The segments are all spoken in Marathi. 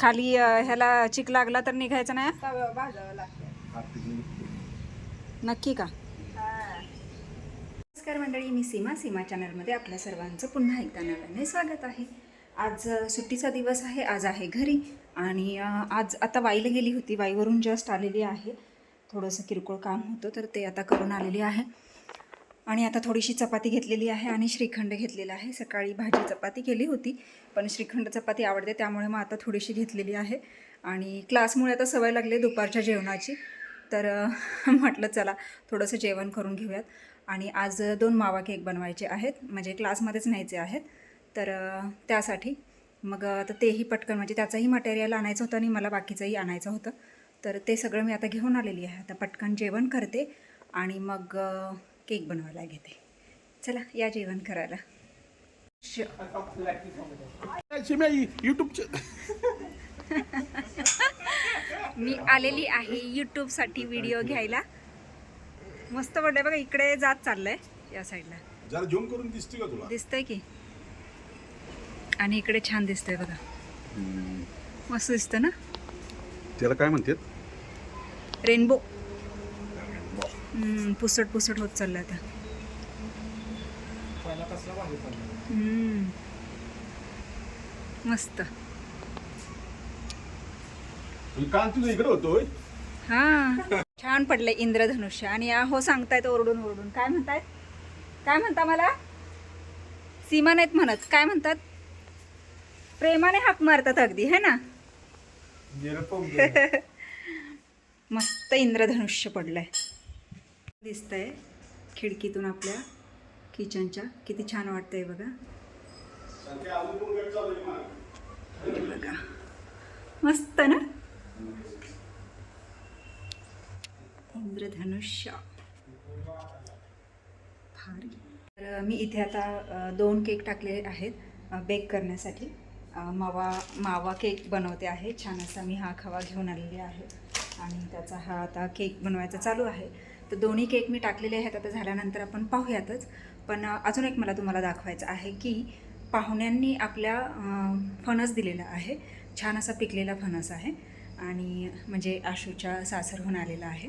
खाली अ, ह्याला चिक लागला तर निघायचं नाही? तव्यावर भाजावं लागतं नक्की का? नमस्कार मंडळी मी सीमा सीमा चॅनलमध्ये आपल्या सर्वांचं पुन्हा एकदा नव्याने स्वागत आहे. आज अ, सुट्टीचा दिवस आहे आज आहे घरी आणि अ, आज आता वाईला गेली होती वाईवरून जस्ट आलेली आहे. थोडंसं किरकोळ काम होतं तर ते आता करून आलेली आहे. आणि आता थोडीशी चपाती घेतलेली आहे आणि श्रीखंड घेतलेला आहे. सकाळी भाजी चपाती केली होती पण श्रीखंड चपाती आवडते त्यामुळे मग आता थोडीशी घेतलेली आहे. आणि क्लासमुळे आता सवय लागली आहे दुपारच्या जेवणाची. तर म्हटलं चला थोडंसं जेवण करून घेऊयात. आणि आज दोन मावा केक बनवायचे आहेत म्हणजे क्लासमध्येच न्यायचे आहेत. तर त्यासाठी मग आता तेही पटकन म्हणजे त्याचंही मटेरियल आणायचं होतं आणि मला बाकीचंही आणायचं होतं. तर ते सगळं मी आता घेऊन आलेली आहे. आता पटकन जेवण करते आणि मग केक बनवायला घेते. चला या जेवण करायला. मी आलेली आहे यूट्यूबसाठी व्हिडिओ घ्यायला. मस्त वाटतंय बघा इकडे जात चाललंय या साईडला जरा झूम करून दिसते का तुला? दिसतंय की? आणि इकडे छान दिसतंय बघा. मस्त दिसतं ना? त्याला काय म्हणतात? रेनबो पुसट पुसट होत चाललं आता. हम्म. मस्त. इकडे होतोय. हा. छान पडलंय इंद्रधनुष्य आणि हो सांगतायत ओरडून ओरडून. काय म्हणतायत काय म्हणता मला? सीमा नाहीत म्हणत. काय म्हणतात? प्रेमाने हाक मारतात अगदी है ना? मस्त इंद्रधनुष्य पडलंय. दिसतंय खिडकीतून आपल्या किचनच्या. किती छान वाटतंय बघा. बघा. मस्त ना? इंद्रधनुष्य. भारी. तर मी इथे आता दोन केक टाकलेले आहेत बेक करण्यासाठी. मावा मावा केक बनवते आहे. छान असा मी हा खवा घेऊन आलेली आहे. आणि त्याचा हा आता केक बनवायचा चालू आहे. तर दोन्ही केक मी टाकलेले आहेत. आता झाल्यानंतर आपण पाहूयातच. पण अजून एक मला तुम्हाला दाखवायचं आहे की पाहुण्यांनी आपल्या फणस दिलेला आहे. छान असा पिकलेला फणस आहे. आणि म्हणजे आशूच्या सासरहून आलेला आहे.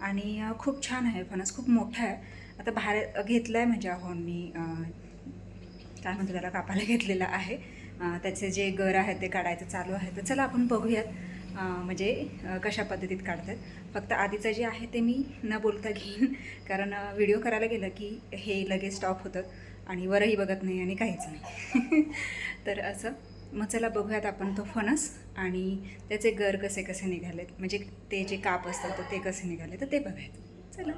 आणि खूप छान आहे फणस. खूप मोठा आहे. आता बाहेर घेतला आहे म्हणजे अहो मी काय म्हणतो त्याला? कापायला घेतलेला आहे. त्याचे जे गर आहेत ते काढायचं चालू आहे. तर चला आपण बघूयात. म्हणजे कशा पद्धतीत काढतात. फक्त आधीचं जे आहे ते मी न बोलता घेईन. कारण व्हिडिओ करायला गेलं की हे लगेच स्टॉप होतं आणि वरही बघत नाही आणि काहीच नाही. तर असं. मग चला बघूयात आपण तो फणस आणि त्याचे गर कसे कसे निघालेत. म्हणजे ते जे काप असतात तर ते कसे निघाले तर ते बघायचं चला.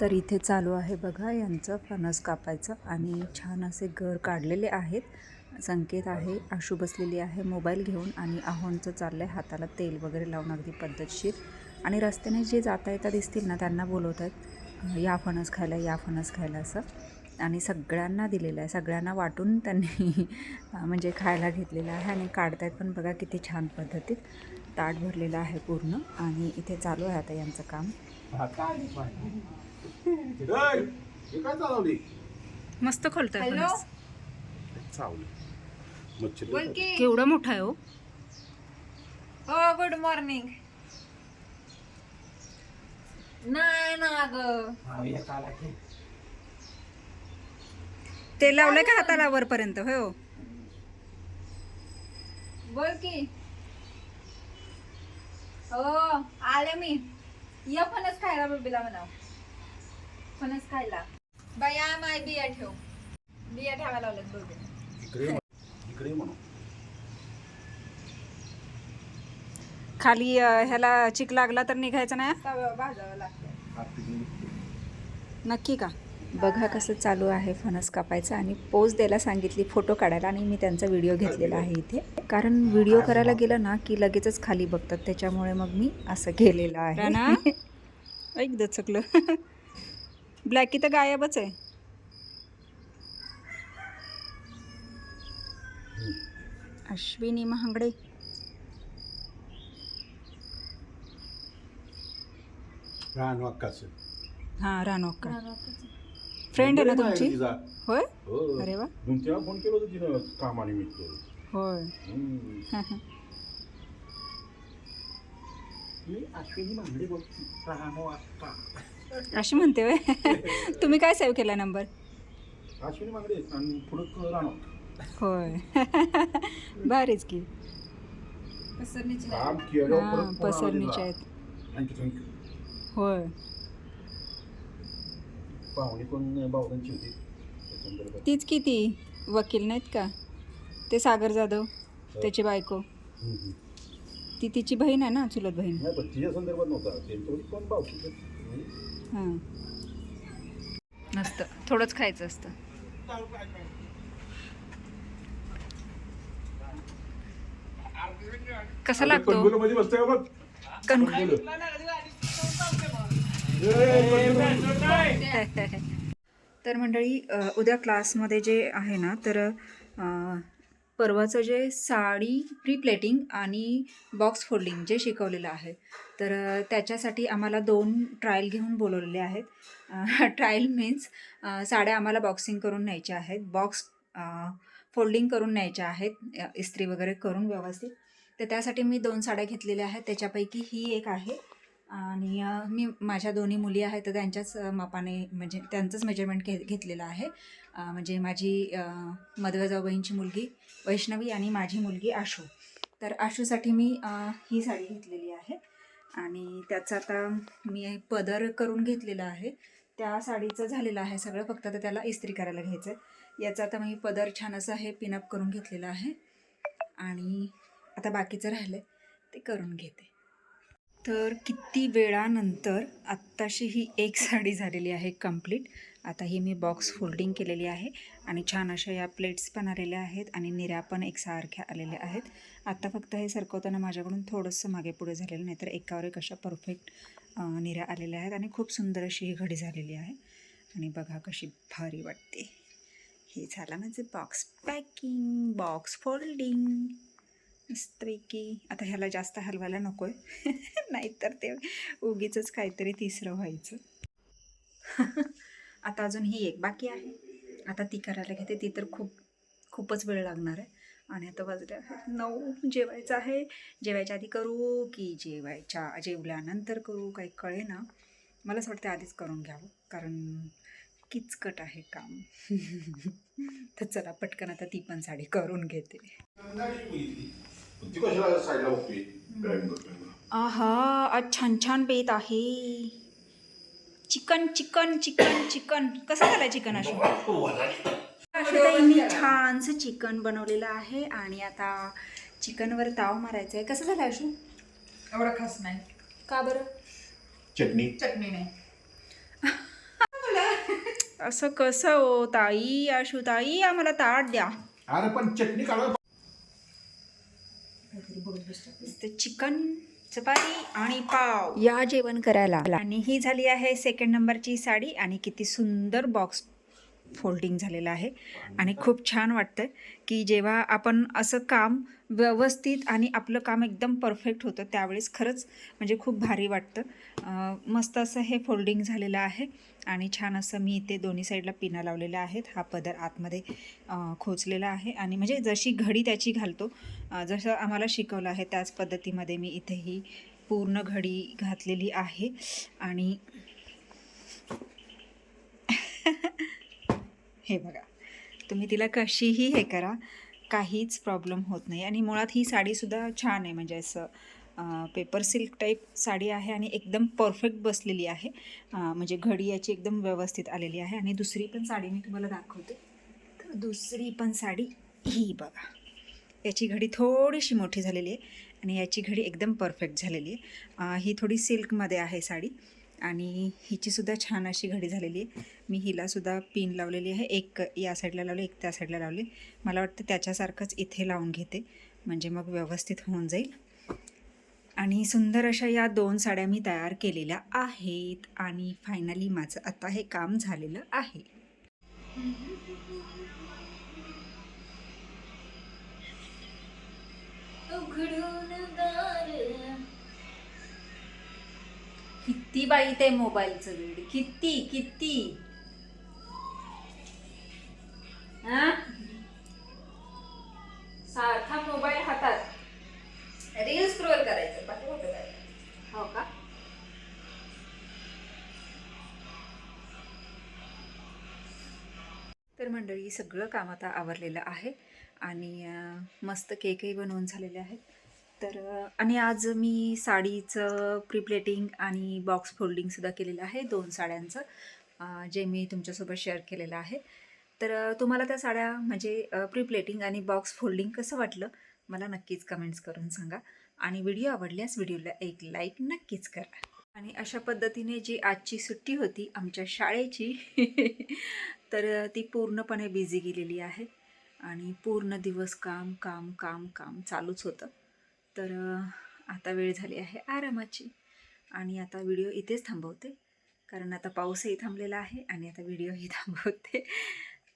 तर इथे चालू आहे बघा यांचं फणस कापायचं आणि छान असे गर काढलेले आहेत. संकेत आहे आशू बसलेली आहे मोबाईल घेऊन आणि आहोंचं चाललं आहे हाताला तेल वगैरे लावून अगदी पद्धतशीर. आणि रस्त्याने जे जाता येता दिसतील ना त्यांना बोलवत आहेत या फणस खायला या फणस खायला असं. आणि सगळ्यांना दिलेलं आहे सगळ्यांना वाटून त्यांनी म्हणजे खायला घेतलेलं आहे. आणि काढतायत पण बघा किती छान पद्धतीत. ताट भरलेलं आहे पूर्ण आणि इथे चालू आहे आता यांचं काम. हे काय चालवली? मस्त खोलतोय बोल केवढं मोठं आहे हो? हो गुड मॉर्निंग नाही ना ग. ते लावलंय का हाताला वरपर्यंत? होय हो. बोल की. हो आले मी. ये फणस खायला बबीला म्हणाव. फणस खायला. बया माय बिया ठेव. बिया ठेवायला लावल्यात बबीला ये इकडे ये म्हणू खाली अ, ह्याला चिक लागला तर निघायचं नाही? तव्यावर भाजावं लागतं नक्की का? बघा कसं चालू आहे फणस कापायचं आणि पोज द्यायला सांगितली फोटो काढायला आणि मी त्यांचा व्हिडिओ घेतलेला आहे इथे. कारण व्हिडिओ करायला गेलं ना की लगेचच खाली बघतात त्याच्यामुळे मग मी असं केलेलं आहे. ऐक दचकलं. ब्लॅकी तर गायबच आहे. अश्विनी महागडे. हां रानोक्का फ्रेंड आहे ना तुमची? होय? हो. अरे वा. मग तेव्हा फोन केला होता तिनं कामानिमित्त. होय. मी अश्विनी बोलतो. अशी म्हणते तुम्ही काय सेव्ह केला नंबर अश्विनी मांगडे आणि पुढं राहणो होय. भारीच की. पसरणीची हां पसरणीच्या. आहेत. थँक्यू थँक्यू होय. पाहुणे पण बावधांची होती. त्या संदर्भात. तीच किती वकील नाहीत का? ते सागर जाधव त्याची बायको. हम्म, हम्म. ती तिची बहीण आहे ना चुलत बहीण? नाही पण तिच्या संदर्भात नव्हता. त्यांच्यावर पण बावकी हां. नसतं. थोडंच खायचं असतं. कसा लागतो? मध्ये बसतोय का बघ कण तर मंडळी उद्या क्लासमध्ये जे आहे ना तर परवाचं जे साडी प्री प्लेटिंग आणि बॉक्स फोल्डिंग जे शिकवलेलं आहे तर त्याच्यासाठी आम्हाला दोन ट्रायल घेऊन बोलवलेले आहेत. ट्रायल मीन्स साड्या आम्हाला बॉक्सिंग करून न्यायच्या आहेत बॉक्स फोल्डिंग करून न्यायच्या आहेत इस्त्री वगैरे करून व्यवस्थित. तर त्यासाठी मी दोन साड्या घेतलेल्या आहेत. त्याच्यापैकी ही एक आहे. आणि मी माझ्या दोन्ही मुली आहेत तर त्यांच्याच मापाने म्हणजे त्यांचंच मेजरमेंट घे घेतलेलं आहे. म्हणजे माझी मधव्याजाऊ मधव्या मुलगी वैष्णवी आणि माझी मुलगी आशू. तर आशूसाठी मी ही साडी घेतलेली आहे. आणि त्याचा आता मी पदर करून घेतलेला आहे. त्या साडीचं झालेलं आहे सगळं. फक्त आता त्याला इस्त्री करायला घ्यायचं आहे याचा आता मी पदर छान असं हे पिनअप करून घेतलेलं आहे. आणि आता बाकीचं राहिलं ते करून घेते. तर किती वेळानंतर आत्ताशी ही एक साडी झालेली आहे कंप्लीट आता ही मी बॉक्स फोल्डिंग केलेली आहे आणि छान अशा या प्लेट्स पण आलेल्या आहेत आणि निऱ्या पण एकसारख्या आलेल्या आहेत. आत्ता फक्त हे सरकवताना माझ्याकडून थोडंसं मागे पुढे झालेलं नाही तर एकावर एक अशा परफेक्ट निऱ्या आलेल्या आहेत आणि खूप सुंदर अशी ही घडी झालेली आहे. आणि बघा कशी भारी वाटते. हे झालं माझं बॉक्स पॅकिंग बॉक्स फोल्डिंग मस्तपैकी आता ह्याला जास्त हलवायला नको आहे नाहीतर ते उगीच काहीतरी तिसरं व्हायचं. आता अजून ही एक बाकी आहे. आता ती करायला घेते. ती तर खूप खूपच वेळ लागणार आहे. आणि आता वाजले नऊ जेवायचं आहे. जेवायच्या आधी करू की जेवायच्या जेवल्यानंतर करू? काही कळे ना मला असं वाटतं आधीच करून घ्यावं. कारण किचकट आहे काम. तर चला पटकन आता ती पण साडी करून घेते. ती कशाला साईडला बघतोय ड्रायव्हिंग करतोय आहा आज छान छान बेत आहे. Chicken chicken chicken chicken. कसं झालं चिकन अशी अशुताईंनी छानसं चिकन बनवलेलं आहे आणि आता चिकनवर ताव मारायचा आहे. कसं झालं अशू एवढं खास नाही. का बरं? चटणी. चटणी नाही. असं कसं हो ताई आशू ताई आम्हाला ताट द्या. अरे पण चटणी काढा. चिकन चपाती आणि पाव. या जेवण करायला आणि ही झाली आहे सेकंड नंबरची साडी आणि किती सुंदर बॉक्स फोल्डिंग झालेलं आहे. आणि खूप छान वाटतं की जेव्हा आपण असं काम व्यवस्थित आणि आपलं काम एकदम परफेक्ट होतं त्यावेळेस खरंच म्हणजे खूप भारी वाटतं. मस्त असं हे फोल्डिंग झालेलं आहे आणि छान असं मी इथे दोन्ही साईडला पिना लावलेल्या आहेत हा पदर आतमध्ये खोचलेला आहे. आणि म्हणजे जशी घडी त्याची घालतो जसं आम्हाला शिकवलं आहे त्याच पद्धतीमध्ये मी इथे ही पूर्ण घडी घातलेली आहे. आणि हे बघा. तुम्ही तिला कशीही हे करा काहीच प्रॉब्लेम होत नाही. आणि मुळात ही साडीसुद्धा छान आहे. म्हणजे असं पेपर सिल्क टाईप साडी आहे आणि एकदम परफेक्ट बसलेली आहे. म्हणजे घडी याची एकदम व्यवस्थित आलेली आहे. आणि दुसरी पण साडी मी तुम्हाला दाखवते. तर दुसरी पण साडी ही बघा. याची घडी थोडीशी मोठी झालेली आहे. आणि याची घडी एकदम परफेक्ट झालेली आहे. ही थोडी सिल्कमध्ये आहे साडी. आणि हिचीसुद्धा छान अशी घडी झालेली आहे. मी हिलासुद्धा पिन लावलेली आहे. एक या साईडला लावले एक त्या साईडला लावले. मला वाटतं त्याच्यासारखंच इथे लावून घेते. म्हणजे मग व्यवस्थित होऊन जाईल. आणि सुंदर अशा या दोन साड्या मी तयार केलेल्या आहेत. आणि फायनली माझं आता हे काम झालेलं आहे. किती बाई ते मोबाईलचं वेळ किती किती? सारखा मोबाईल हातात. रील स्क्रोल करायचं बाकी होत काय? हो का? तर मंडळी सगळं काम आता आवरलेलं आहे आणि मस्त केकही बनवून झालेले आहेत. तर आणि आज मी साडीचं प्रिप्लेटिंग आणि बॉक्स फोल्डिंगसुद्धा केलेलं आहे दोन साड्यांचं जे मी तुमच्यासोबत शेअर केलेलं आहे. तर तुम्हाला त्या साड्या म्हणजे प्रिप्लेटिंग आणि बॉक्स फोल्डिंग कसं वाटलं मला नक्कीच कमेंट्स करून सांगा. आणि व्हिडिओ आवडल्यास व्हिडिओला एक लाईक नक्कीच करा. आणि अशा पद्धतीने जी आजची सुट्टी होती आमच्या शाळेची तर ती पूर्णपणे बिझी गेलेली आहे. आणि पूर्ण दिवस काम काम काम काम चालूच होतं. तर आता वेळ झाली आहे आरामाची. आणि आता व्हिडिओ इथेच थांबवते. कारण आता पाऊसही थांबलेला आहे आणि आता व्हिडिओही थांबवते.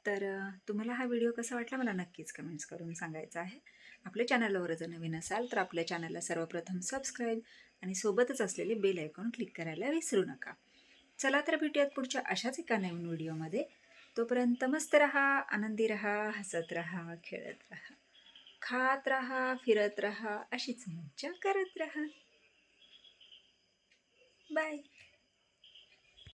तर तुम्हाला हा व्हिडिओ कसा वाटला मला नक्कीच कमेंट्स करून सांगायचा आहे. आपल्या चॅनलवर जर नवीन असाल तर आपल्या चॅनलला सर्वप्रथम सबस्क्राईब आणि सोबतच असलेले बेल आयकॉन क्लिक करायला विसरू नका. चला तर भेटूयात पुढच्या अशाच एका नवीन व्हिडिओमध्ये. तोपर्यंत मस्त रहा आनंदी रहा हसत रहा खेळत रहा. खात रहा फिरत रहा अशीच मज्जा करत रहा. बाय